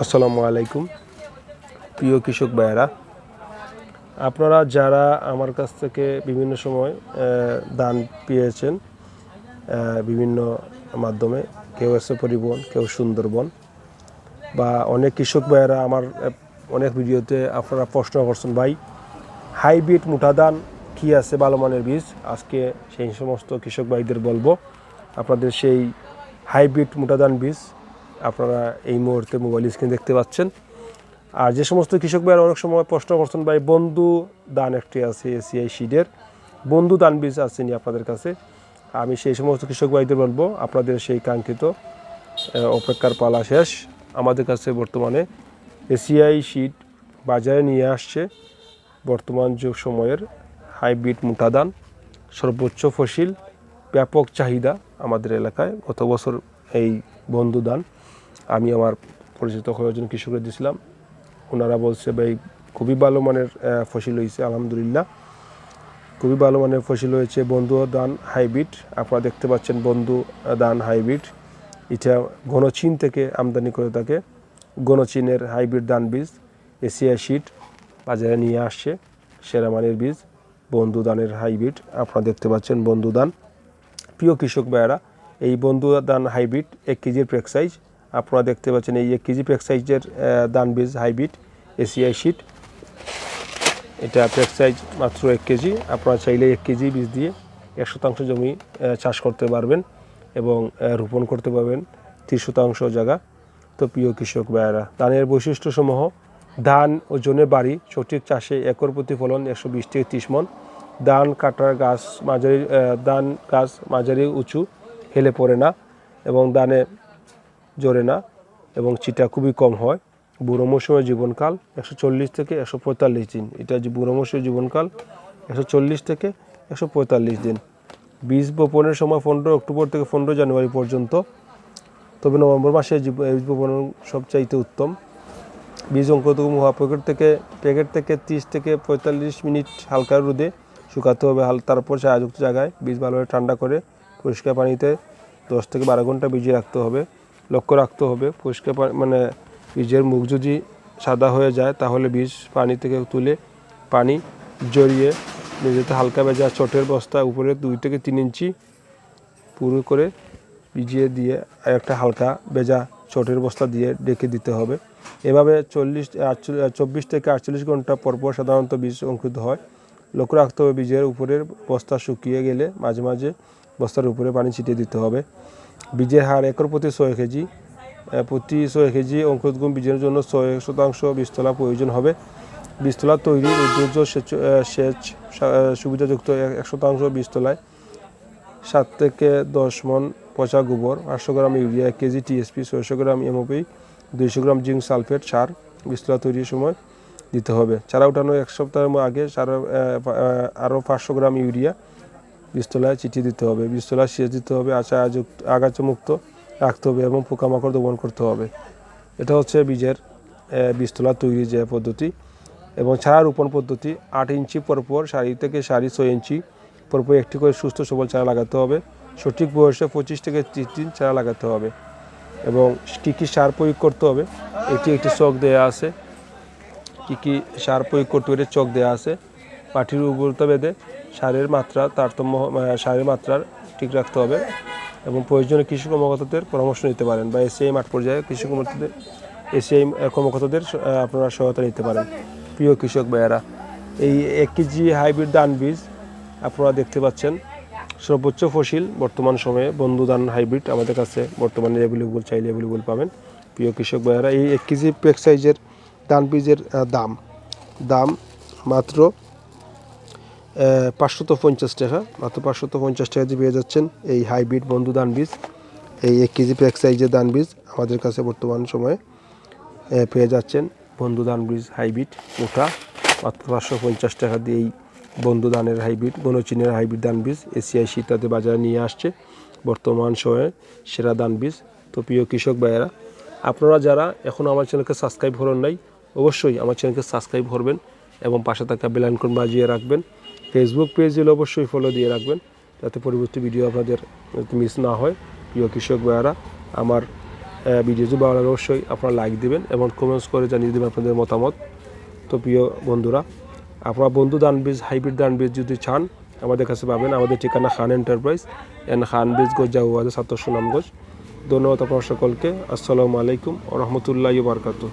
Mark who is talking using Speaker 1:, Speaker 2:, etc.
Speaker 1: আসসালামু আলাইকুম। প্রিয় কৃষক ভাইয়েরা, আপনারা যারা আমার কাছ থেকে বিভিন্ন সময় দান পেয়েছেন বিভিন্ন মাধ্যমে, কেউ এসে পরিবহন, কেউ সুন্দরবন, বা অনেক কৃষক ভাইয়েরা আমার অনেক ভিডিওতে আপনারা প্রশ্ন করছেন, ভাই, হাইব্রিড মোটা ধান কী আছে ভালো মানের বীজ? আজকে সেই সমস্ত কৃষক ভাইদের বলব, আপনাদের সেই হাইব্রিড মোটা ধান বীজ আপনারা এই মুহূর্তে মোবাইল স্ক্রিন দেখতে পাচ্ছেন। আর যে সমস্ত কৃষক ভাইয়েরা অনেক সময় প্রশ্ন করছেন, ভাই, বন্ধু দান একটি আছে এসিআই শিডের বন্ধু দান বীজ আসেনি আপনাদের কাছে? আমি সেই সমস্ত কৃষক ভাইদের বলব, আপনাদের সেই কাঙ্ক্ষিত অপেক্ষার পালা শেষ। আমাদের কাছে বর্তমানে এসিআই শিট বাজারে নিয়ে আসছে। বর্তমান যুগ সময়ের হাইব্রিড মোটাদান সর্বোচ্চ ফসিল, ব্যাপক চাহিদা আমাদের এলাকায়। গত বছর এই বন্ধু দান আমি আমার পরিচিত কয়েকজন কৃষকদের দিয়েছিলাম ওনারা বলছে, ভাই, খুবই ভালো মানের ফসিল হয়েছে, আলহামদুলিল্লাহ। খুবই ভালো মানের ফসিল হয়েছে, বন্ধু দান হাইব্রিড। আপনারা দেখতে পাচ্ছেন বন্ধু দান হাইব্রিড। এটা ঘনচীন থেকে আমদানি করে থাকে। ঘনচীনের হাইব্রিড দান বীজ, এশিয়া শিট বাজারে নিয়ে আসছে, সেরা মানের বীজ, বন্ধু দানের হাইব্রিড। আপনারা দেখতে পাচ্ছেন বন্ধু দান প্রিয় কৃষক ভাইয়েরা, এই বন্ধু দান হাইব্রিড এক কেজির প্যাক সাইজ আপনারা দেখতে পাচ্ছেন এই এক কেজি প্যাক সাইজের দান বীজ হাইব্রিড এসিআই শিট। এটা প্যাক সাইজ মাত্র এক কেজি, আপনারা চাইলে এক কেজি বীজ দিয়ে এক শতাংশ জমি চাষ করতে পারবেন এবং রোপণ করতে পারবেন তিরিশ শতাংশ জায়গা। তো প্রিয় কৃষক ভাইয়েরা, ধানের বৈশিষ্ট্যসমূহ, ধান ওজনে বাড়ি, সঠিক চাষে একর প্রতি ফলন একশো বিশ থেকে ত্রিশ মন। ধান কাটার গাছ মাঝারি ধান গাছ মাঝারি উঁচু, হেলে পড়ে না এবং ধানে জোরে না এবং চিটা খুবই কম হয়। বুড়ো মৌসুমের জীবনকাল একশো চল্লিশ থেকে একশো পঁয়তাল্লিশ দিন। এটা যে বুড়ো মৌসুমের জীবনকাল একশো চল্লিশ থেকে একশো পঁয়তাল্লিশ দিন। বীজ বপনের সময় পনেরো অক্টোবর থেকে পনেরো জানুয়ারি পর্যন্ত। তবে নভেম্বর মাসে বীজ বপন সবচাইতে উত্তম। বীজ অঙ্কুরোদ্গম হওয়া প্যাকেট থেকে প্যাকেট থেকে তিরিশ থেকে পঁয়তাল্লিশ মিনিট হালকা রোদে শুকাতে হবে। হাল তারপর ছায়াযুক্ত জায়গায় বীজ ভালোভাবে ঠান্ডা করে পরিষ্কার পানিতে দশ থেকে বারো ঘণ্টা ভিজিয়ে রাখতে হবে। লক্ষ্য রাখতে হবে। পরিষ্কার মানে বীজের মুখ যদি সাদা হয়ে যায়, তাহলে বীজ পানি থেকে তুলে পানি জড়িয়ে নিজেতে হালকা ভেজা চটের বস্তা উপরে দুই থেকে তিন ইঞ্চি পুরো করে ভিজিয়ে দিয়ে একটা হালকা ভেজা চটের বস্তা দিয়ে ডেকে দিতে হবে। এভাবে চল্লিশ চব্বিশ থেকে আটচল্লিশ ঘণ্টা পর পর সাধারণত বীজ অঙ্কুরিত হয়। লক্ষ্য রাখতে হবে বীজের উপরের বস্তা শুকিয়ে গেলে মাঝে মাঝে বস্তার উপরে পানি ছিটিয়ে দিতে হবে। বীজের হার একর প্রতি ছয় কেজি প্রতি ছয় কেজি অঙ্কুরোদ্গম বীজের জন্য ছয় শতাংশ বীজতলা প্রয়োজন হবে। বীজতলা তৈরি উদ্যোগ সেচ সুবিধাযুক্ত এক- শতাংশ বীজতলায় সাত থেকে দশ মন পচা গোবর, আটশো গ্রাম ইউরিয়া, এক কেজি টিএসপি, ছয়শো গ্রাম এমওপি, দুইশো গ্রাম জিঙ্ক সালফেট, সার বিস্তলা তৈরির সময় দিতে হবে। চারা উঠানোর এক সপ্তাহের আগে সারা আরও পাঁচশো গ্রাম ইউরিয়া বীজতলায় চিঠি দিতে হবে বীজতলায় সেচ দিতে হবে আচা আগাছা মুক্ত রাখতে হবে এবং পোকামাকড় দমন করতে হবে। এটা হচ্ছে বীজের আহ, বীজতলা তৈরি যে পদ্ধতি এবং চারা রোপণ পদ্ধতি। আট ইঞ্চি পরপর সারি থেকে সারি ছয় ইঞ্চি পরপর একটি করে সুস্থ সবল চারা লাগাতে হবে। সঠিক বয়সে পঁচিশ থেকে ত্রিশ দিন চারা লাগাতে হবে এবং কী কী সার প্রয়োগ করতে হবে এটি একটি চক দেওয়া আছে। কী কী সার প্রয়োগ করতে হবে চক দেওয়া আছে। মাটির উর্বরতা বেঁধে সারের মাত্রা, তারতম্য সারের মাত্রার ঠিক রাখতে হবে এবং প্রয়োজনে কৃষি কর্মকর্তাদের পরামর্শ নিতে পারেন বা এসিআই মাঠ পর্যায়ে কৃষি কর্মকর্তাদের এসিআই কর্মকর্তাদের আপনারা সহায়তা নিতে পারেন। প্রিয় কৃষক ভাইয়েরা, এই এক কেজি হাইব্রিড ধান বীজ আপনারা দেখতে পাচ্ছেন। সর্বোচ্চ ফসিল বর্তমান সময়ে বন্ধু ধান হাইব্রিড আমাদের কাছে বর্তমানে অ্যাভেলেবল চাইলে অ্যাভেলেবল পাবেন। প্রিয় কৃষক ভাইয়েরা, এই এক কেজি প্যাক সাইজের ধান বীজের দাম দাম মাত্র পাঁচশত পঞ্চাশ টাকা। মাত্র পাঁচশত পঞ্চাশ টাকা দিয়ে পেয়ে যাচ্ছেন এই হাইব্রিড বন্ধু ধান বীজ, এই এক কেজি প্যাক সাইজের ধান বীজ আমাদের কাছে বর্তমান সময়ে পেয়ে যাচ্ছেন বন্ধু ধান বীজ হাইব্রিড ওঠা। মাত্র পাঁচশো পঞ্চাশ টাকা দিয়ে এই বন্ধু ধানের হাইব্রিড গণচীনের হাইব্রিড ধান বীজ এসিআই শীতাতে বাজারে নিয়ে আসছে বর্তমান সময়ে সেরা ধান বীজ। তো প্রিয় কৃষক ভাইয়েরা, আপনারা যারা এখনও আমার চ্যানেলকে সাবস্ক্রাইব করেন নাই, অবশ্যই আমার চ্যানেলকে সাবস্ক্রাইব করবেন এবং পাশে থাকা বেলাইনকন বাজিয়ে রাখবেন। ফেসবুক পেজ হলে অবশ্যই ফলো দিয়ে রাখবেন, যাতে পরবর্তী ভিডিও আপনাদের মিস না হয়। প্রিয় কৃষক ভাইয়েরা, আমার ভিডিও যদি ভালো লাগে অবশ্যই আপনারা লাইক দিবেন এবং কমেন্টস করে জানিয়ে দেবেন আপনাদের মতামত। তো প্রিয় বন্ধুরা, আপনারা বন্ধু দান বীজ হাইব্রিড দান বীজ যদি চান, আমাদের কাছে পাবেন। আমাদের ঠিকানা খান এন্টারপ্রাইজ এন খান বীজ গোজাউয়াজ ছাত্র সুনামগঞ্জ ধন্যবাদ আপনার সকলকে। আসসালামু আলাইকুম রহমতুল্লাহ বারকাতু